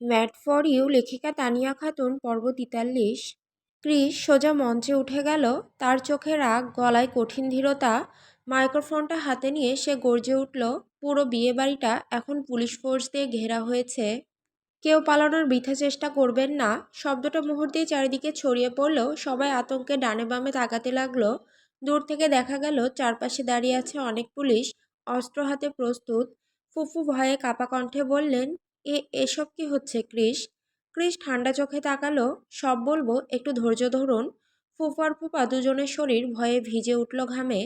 Mat for you লেখিকা তানিয়া খাতুন পর্ব তিতাল্লিশ Chris সোজা মঞ্চে উঠে গেল। তার চোখে রাগ, গলায় কঠিন ধীরতা। মাইক্রোফোনটা হাতে নিয়ে সে গর্জে উঠল, পুরো বিয়ে বাড়িটা এখন পুলিশ ফোর্স দিয়ে ঘেরা হয়েছে। কেউ পালানোর বৃথা চেষ্টা করবেন না। শব্দটা মুহূর্তেই চারিদিকে ছড়িয়ে পড়ল। সবাই আতঙ্কে ডানে বামে তাকাতে লাগল। দূর থেকে দেখা গেল, চারপাশে দাঁড়িয়ে আছে অনেক পুলিশ। অস্ত্র হাতে প্রস্তুত। ফুফু ভয়ে কাপা কণ্ঠে বললেন এ, এসব কি হচ্ছে, ক্রিস? ক্রিস ঠান্ডা চোখে তাকালো, সব বলব, একটু ধৈর্য ধরুন। ফুফু আর ফুপা দুজনের শরীর ভয়ে ভিজে উঠল ঘামে,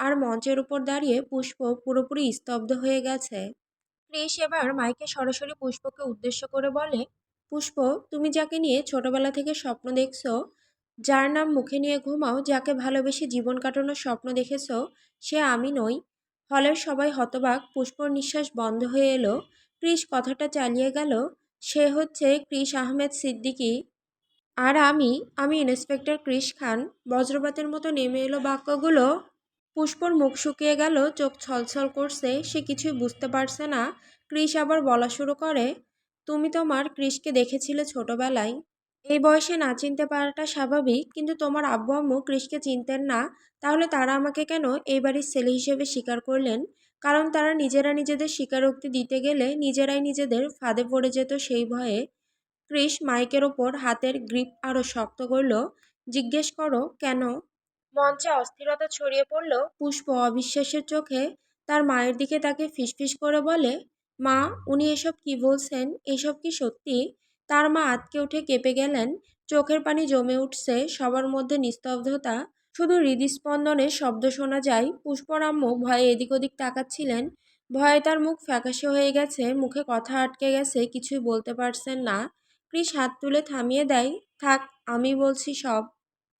আর মঞ্চের উপর দাঁড়িয়ে পুষ্প পুরোপুরি স্তব্ধ হয়ে গেছে। ক্রিস এবার মাইকে সরাসরি পুষ্পকে উদ্দেশ্য করে বলে, পুষ্প, তুমি যাকে নিয়ে ছোটবেলা থেকে স্বপ্ন দেখছ, যার নাম মুখে নিয়ে ঘুমাও, যাকে ভালোবেসে জীবন কাটানোর স্বপ্ন দেখেছ, সে আমি নই। হলের সবাই হতবাক, পুষ্পর নিঃশ্বাস বন্ধ হয়ে এলো ক্রিস কথাটা চালিয়ে গেল, সে হচ্ছে ক্রিস আহমেদ সিদ্দিকি। আর আমি আমি ইন্সপেক্টর ক্রিস খান, বজ্রপাতের মতো নেমে এলো বাক্যগুলো। পুষ্পর মুখ শুকিয়ে গেল, চোখ ছলছল করছে, সে কিছুই বুঝতে পারছে না। ক্রিস আবার বলা শুরু করে, তুমি তোমার ক্রিসকে দেখেছিলে ছোটবেলায়। এই বয়সে না চিনতে পারাটা স্বাভাবিক, কিন্তু তোমার আব্বু আম্মু ক্রিসকে চিনতেন না। তাহলে তারা আমাকে কেন এই বাড়ির ছেলে হিসেবে স্বীকার করলেন? কারণ তারা নিজেরা নিজেদের স্বীকারোক্তি দিতে গেলে নিজেরাই নিজেদের ফাঁদে পড়ে যেত সেই ভয়ে ক্রিস মাইকের ওপর হাতের গ্রিপ আরও শক্ত করল, জিজ্ঞেস করো কেন? মঞ্চে অস্থিরতা ছড়িয়ে পড়ল, পুষ্প অবিশ্বাসের চোখে তার মায়ের দিকে তাকে ফিসফিস করে বলে, মা, উনি এসব কি বলছেন? এসব কি সত্যি? তার মা আতকে উঠে কেঁপে গেলেন, চোখের পানি জমে উঠছে, সবার মধ্যে নিস্তব্ধতা শুধু হৃদস্পন্দনের শব্দ শোনা যায়। পুষ্পরাম্য ভয়ে এদিক ওদিক তাকাচ্ছিলেন। ভয়ে তার মুখ ফ্যাকাশে হয়ে গেছে, মুখে কথা আটকে গেছে, কিছুই বলতে পারছেন না। ক্রিস হাত তুলে থামিয়ে দেয়, থাক, আমি বলছি সব।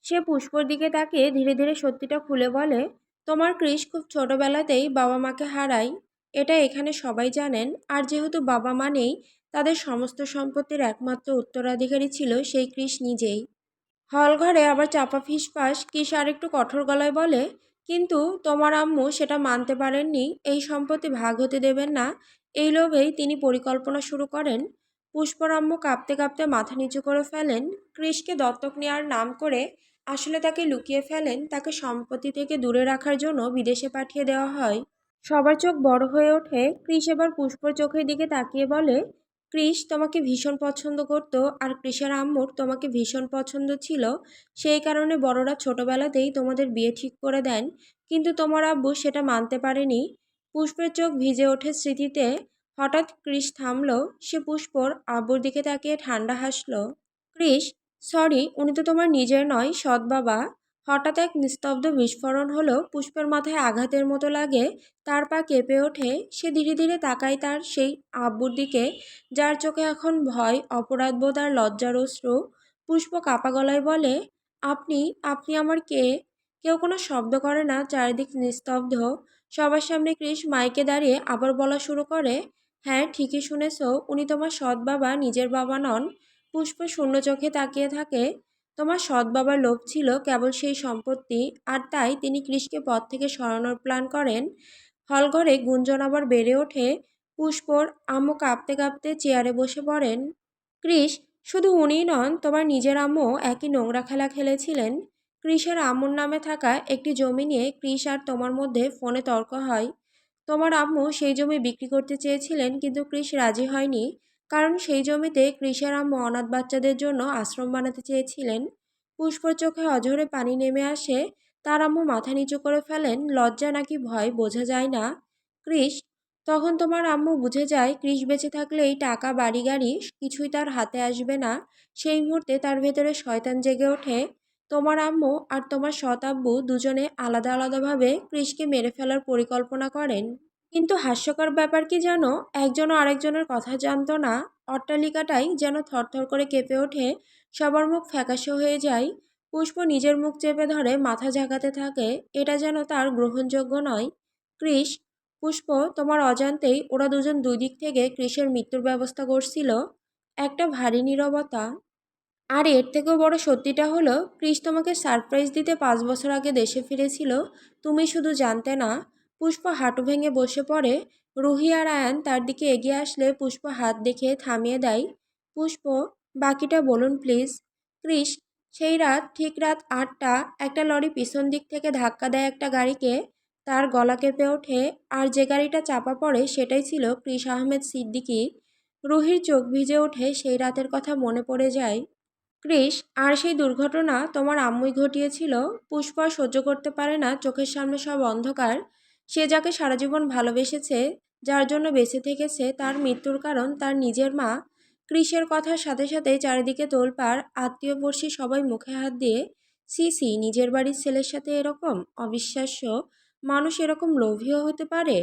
সে পুষ্পর দিকে তাকিয়ে ধীরে ধীরে সত্যিটা খুলে বলে, তোমার ক্রিস খুব ছোটবেলাতেই বাবা মাকে হারায়। এটা এখানে সবাই জানেন। আর যেহেতু বাবা মা নেই, তাদের সমস্ত সম্পত্তির একমাত্র উত্তরাধিকারী ছিল সেই ক্রিস নিজেই। হল ঘরে আবার চাপা ফিসফাস কিস আরেকটু কঠোর গলায় বলে? কিন্তু তোমার আম্মু সেটা মানতে পারেননি, এই সম্পত্তি ভাগ হতে দেবেন না। এই লোভেই তিনি পরিকল্পনা শুরু করেন। পুষ্পর আম্মু কাঁপতে কাঁপতে মাথা নিচু করে ফেলেন। কৃষকে দত্তক নেওয়ার নাম করে আসলে তাকে লুকিয়ে ফেলেন, তাকে সম্পত্তি থেকে দূরে রাখার জন্য বিদেশে পাঠিয়ে দেওয়া হয়। সবার চোখ বড় হয়ে ওঠে। কৃষ এবার পুষ্পর চোখের দিকে তাকিয়ে বলে ক্রিস তোমাকে ভীষণ পছন্দ করত আর ক্রিসের আম্মুর তোমাকে ভীষণ পছন্দ ছিল। সেই কারণে বড়রা ছোটবেলাতেই তোমাদের বিয়ে ঠিক করে দেন। কিন্তু তোমার আব্বু সেটা মানতে পারেনি। পুষ্পের চোখ ভিজে ওঠে স্মৃতিতে। হঠাৎ ক্রিস থামল। সে পুষ্পর আব্বুর দিকে তাকিয়ে ঠান্ডা হাসল। ক্রিস সরি, উনি তো তোমার নিজের নয়, সৎ বাবা। হঠাৎ এক নিস্তব্ধ বিস্ফোরণ হলো পুষ্পের মাথায় আঘাতের মতো লাগে, তার পা কেঁপে ওঠে, সে ধীরে ধীরে তাকায় তার সেই আব্বুর দিকে, যার চোখে এখন ভয়, অপরাধবোধ আর লজ্জার অশ্রু। পুষ্প কাপা গলায় বলে, আপনি আপনি আমার কে? কেউ কোনো শব্দ করে না, চারিদিক নিস্তব্ধ। সবার সামনে ক্রিস মাইকে দাঁড়িয়ে আবার বলা শুরু করে হ্যাঁ ঠিকই শুনেছ, উনি তোমার সৎ বাবা, নিজের বাবা নন। পুষ্প শূন্য চোখে তাকিয়ে থাকে তোমার সৎ বাবার লোভ ছিল কেবল সেই সম্পত্তি, আর তাই তিনি কৃষকে পথ থেকে সরানোর প্ল্যান করেন। হলঘরে গুঞ্জন আবার বেড়ে ওঠে। পুষ্পর আম্মু কাঁপতে কাঁপতে চেয়ারে বসে পড়েন। ক্রিস শুধু উনিই নন, তোমার নিজের আম্মু একই নোংরা খেলা খেলেছিলেন। কৃষের আম্মুর নামে থাকা একটি জমি নিয়ে কৃষ আর তোমার মধ্যে ফোনে তর্ক হয়। তোমার আম্মু সেই জমি বিক্রি করতে চেয়েছিলেন, কিন্তু কৃষ রাজি হয়নি। কারণ সেই জমিতে ক্রিসের আম্মু অনাথ বাচ্চাদের জন্য আশ্রম বানাতে চেয়েছিলেন। পুষ্পর চোখে অঝরে পানি নেমে আসে, তার আম্মু মাথা নিচু করে ফেলেন, লজ্জা নাকি ভয় বোঝা যায় না। ক্রিস তখন তোমার আম্মু বুঝে যায়, কৃষ বেঁচে থাকলে এই টাকা, বাড়ি, গাড়ি কিছুই তার হাতে আসবে না। সেই মুহূর্তে তার ভেতরে শয়তান জেগে ওঠে। তোমার আম্মু আর তোমার সৎ আব্বু দুজনে আলাদা আলাদাভাবে ক্রিসকে মেরে ফেলার পরিকল্পনা করেন। কিন্তু হাস্যকর ব্যাপার কি যেন একজন আরেকজনের কথা জানতো না। অট্টালিকাটাই যেন থরথর করে কেঁপে ওঠে, সবার মুখ ফ্যাকাশে হয়ে যায়। পুষ্প নিজের মুখ চেপে ধরে মাথা ঝাঁকাতে থাকে, এটা যেন তার গ্রহণযোগ্য নয়। ক্রিস পুষ্প, তোমার অজান্তেই ওরা দুজন দুই দিক থেকে ক্রিসের মৃত্যুর ব্যবস্থা করছিল। একটা ভারী নীরবতা। আর এর থেকেও বড় সত্যিটা হলো ক্রিস তোমাকে সারপ্রাইজ দিতে পাঁচ বছর আগে দেশে ফিরেছিল। তুমি শুধু জানতে না পুষ্প হাঁটু ভেঙে বসে পড়ে। রুহি আর আয়ান তার দিকে এগিয়ে আসলে পুষ্প হাত দেখে থামিয়ে দেয়। পুষ্প, বাকিটা বলুন প্লিজ। ক্রিস সেই রাত, ঠিক রাত আটটা, একটা লরি পিছন দিক থেকে ধাক্কা দেয় একটা গাড়িকে। তার গলা কেঁপে ওঠে, আর যে গাড়িটা চাপা পড়ে সেটাই ছিল ক্রিস আহমেদ সিদ্দিকি। রুহির চোখ ভিজে ওঠে, সেই রাতের কথা মনে পড়ে যায়। ক্রিস আর সেই দুর্ঘটনা তোমার আম্মুই ঘটিয়েছিল? পুষ্প সহ্য করতে পারে না, চোখের সামনে সব অন্ধকার। সে যাকে সারা জীবন ভালোবেসেছে, যার জন্য বেঁচে থেকেছে, তার মৃত্যুর কারণ তার নিজের মা ক্রিসের কথার সাথে সাথে চারিদিকে তোলপাড়, আত্মীয় পড়শি সবাই মুখে হাত দিয়ে, সি সি, নিজের বাড়ির ছেলের সাথে এরকম? অবিশ্বাস্য। মানুষ এরকম লোভীও হতে পারে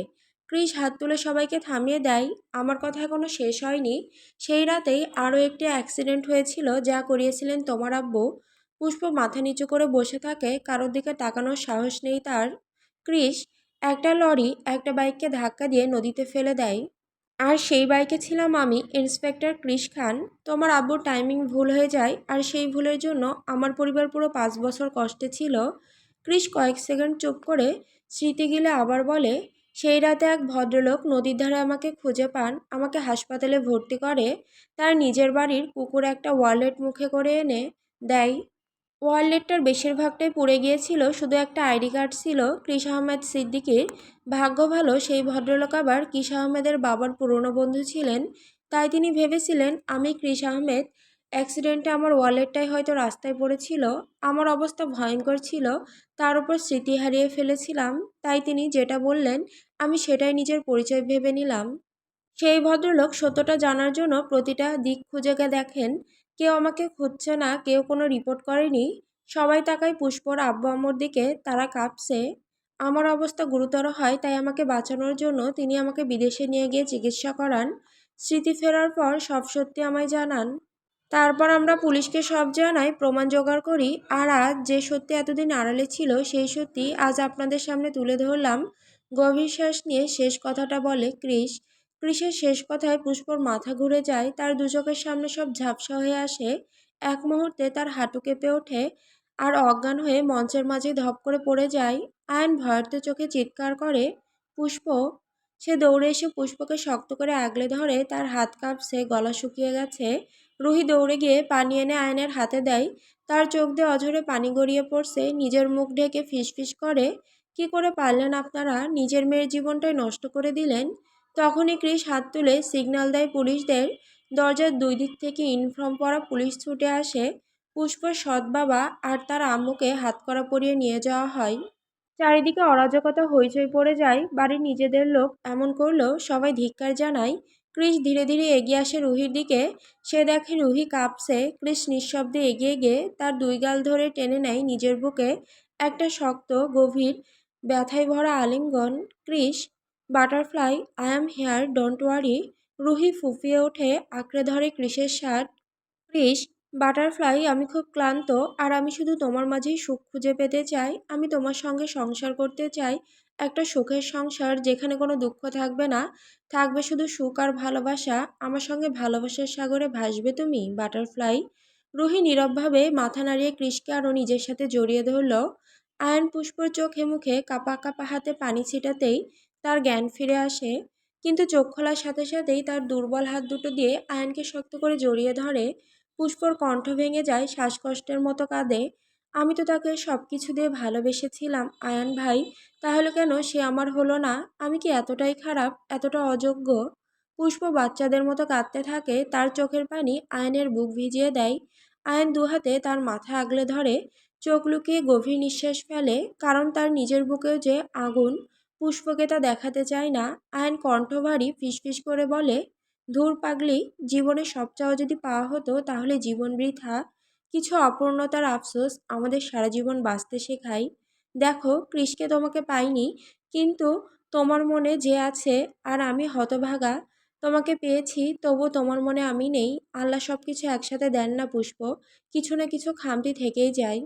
ক্রিস হাত তুলে সবাইকে থামিয়ে দেয়। আমার কথা এখনও শেষ হয়নি। সেই রাতেই আরও একটি অ্যাক্সিডেন্ট হয়েছিল, যা করিয়েছিলেন তোমার আব্বু। পুষ্প মাথা নিচু করে বসে থাকে, কারোর দিকে তাকানোর সাহস নেই তার। ক্রিস একটা লরি একটা বাইককে ধাক্কা দিয়ে নদীতে ফেলে দেয়। আর সেই বাইকে ছিলাম আমি, ইন্সপেক্টর ক্রিস খান। তোমার আব্বুর টাইমিং ভুল হয়ে যায় আর সেই ভুলের জন্য আমার পরিবার পুরো পাঁচ বছর কষ্টে ছিল। ক্রিস কয়েক সেকেন্ড চুপ করে স্মৃতি গিলে আবার বলে, সেই রাতে এক ভদ্রলোক নদীর ধারে আমাকে খুঁজে পান, আমাকে হাসপাতালে ভর্তি করে। তার নিজের বাড়ির কুকুর একটা ওয়ালেট মুখে করে এনে দেয়। ওয়ালেটটার বেশিরভাগটাই পুড়ে গিয়েছিল, শুধু একটা আইডি কার্ড ছিল, কৃষ আহমেদ সিদ্দিকির। ভাগ্য ভালো, সেই ভদ্রলোক আবার কৃষ আহমেদের বাবার পুরনো বন্ধু ছিলেন। তাই তিনি ভেবেছিলেন, আমি কৃষ আহমেদ, অ্যাক্সিডেন্টে আমার ওয়ালেটটাই হয়তো রাস্তায় পড়েছিল, আমার অবস্থা ভয়ঙ্কর ছিল, তার উপর স্মৃতি হারিয়ে ফেলেছিলাম। তাই তিনি যেটা বললেন, আমি সেটাই নিজের পরিচয় ভেবে নিলাম। সেই ভদ্রলোক সত্যটা জানার জন্য প্রতিটা দিক খুঁজে দেখেন। কেউ আমাকে খুঁজছে না, কেউ কোনো রিপোর্ট করেনি। সবাই তাকায় পুষ্পর আব্বু আম্মুর দিকে, তারা কাঁপছে। আমার অবস্থা গুরুতর হয়, তাই আমাকে বাঁচানোর জন্য তিনি আমাকে বিদেশে নিয়ে গিয়ে চিকিৎসা করান। স্মৃতি ফেরার পর সব সত্যি আমায় জানান। তারপর আমরা পুলিশকে সব জানাই, প্রমাণ জোগাড় করি। আর আজ যে সত্যি এতদিন আড়ালে ছিল, সেই সত্যি আজ আপনাদের সামনে তুলে ধরলাম। গভীর শ্বাস নিয়ে শেষ কথাটা বলে ক্রিস ক্রিসের শেষ কথায় পুষ্পর মাথা ঘুরে যায়, তার দুচোখের সামনে সব ঝাপসা হয়ে আসে। এক মুহূর্তে তার হাঁটু কেঁপে ওঠে আর অজ্ঞান হয়ে মঞ্চের মাঝে ধপ করে পড়ে যায়। আয়ন ভয়ার্থ চোখে চিৎকার করে, পুষ্প! সে দৌড়ে এসে পুষ্পকে শক্ত করে আগলে ধরে, তার হাত কাঁপছে, গলা শুকিয়ে গেছে। রুহি দৌড়ে গিয়ে পানি এনে আয়নের হাতে দেয়। তার চোখ দিয়ে অঝরে পানি গড়িয়ে পড়ছে, নিজের মুখ ঢেকে ফিসফিস করে, কি করে পারলেন আপনারা? নিজের মেয়ের জীবনটাই নষ্ট করে দিলেন। তখনই ক্রিস হাত তুলে সিগন্যাল দেয় পুলিশদের। দরজার দুই দিক থেকে ইনফর্ম পরা পুলিশ ছুটে আসে। পুষ্পর সৎ বাবা আর তার আম্মুকে হাত করা পরিয়ে নিয়ে যাওয়া হয়। চারিদিকে অরাজকতা হইচই পড়ে যায়, বাড়ির নিজেদের লোক এমন করলেও সবাই ধিক্কার জানায়। ক্রিস ধীরে ধীরে এগিয়ে আসে রুহির দিকে। সে দেখে রুহি কাঁপছে। ক্রিস নিঃশব্দে এগিয়ে গিয়ে তার দুই গাল ধরে টেনে নেয় নিজের বুকে। একটা শক্ত, গভীর, ব্যথায় ভরা আলিঙ্গন Chris butterfly, I am here, don't worry Ruhi ফুফিয়ে ওঠে আঁকড়ে ধরে ক্রিসের শার্ট। ক্রিস, বাটারফ্লাই, আমি খুব ক্লান্ত, আর আমি শুধু তোমার মাঝেই সুখ খুঁজে পেতে চাই। আমি তোমার সঙ্গে সংসার করতে চাই, একটা সুখের সংসার যেখানে কোনো দুঃখ থাকবে না। থাকবে শুধু সুখ আর ভালোবাসা। আমার সঙ্গে ভালোবাসার সাগরে ভাসবে তুমি, বাটারফ্লাই। রুহি নীরবভাবে মাথা নাড়িয়ে ক্রিসকে আরও নিজের সাথে জড়িয়ে ধরল। আয়ন পুষ্পর চোখে মুখে কাপা কাপা হাতে পানি ছিটাতেই তার জ্ঞান ফিরে আসে। কিন্তু চোখ খোলার সাথে সাথেই তার দুর্বল হাত দুটো দিয়ে আয়নকে শক্ত করে জড়িয়ে ধরে। পুষ্পর কণ্ঠ ভেঙে যায়, শ্বাসকষ্টের মতো কাঁদে। আমি তো তাকে সব কিছু দিয়ে ভালোবেসেছিলাম, আয়ান ভাই। তাহলে কেন সে আমার হলো না? আমি কি এতটাই খারাপ, এতটা অযোগ্য? পুষ্প বাচ্চাদের মতো কাঁদতে থাকে, তার চোখের পানি আয়নের বুক ভিজিয়ে দেয়। আয়ন দুহাতে তার মাথা আগলে ধরে, চোখ লুকিয়ে গভীর নিঃশ্বাস ফেলে, কারণ তার নিজের বুকেও যে আগুন। পুষ্পকে তা দেখাতে চায় না। আয়ন কণ্ঠ ভারী ফিসফিস করে বলে, ধূর পাগলি, জীবনে সব চাওয়া যদি পাওয়া হতো, তাহলে জীবন বৃথা। কিছু অপূর্ণতার আফসোস আমাদের সারা জীবন বাঁচতে শেখায় দেখো, কৃষকে তোমাকে পাইনি, কিন্তু তোমার মনে যে আছে, আর আমি হতভাগা। তোমাকে পেয়েছি, তবু তোমার মনে আমি নেই। আল্লাহ সব কিছু একসাথে দেন না পুষ্প। কিছু না কিছু খামতি থেকেই যায়।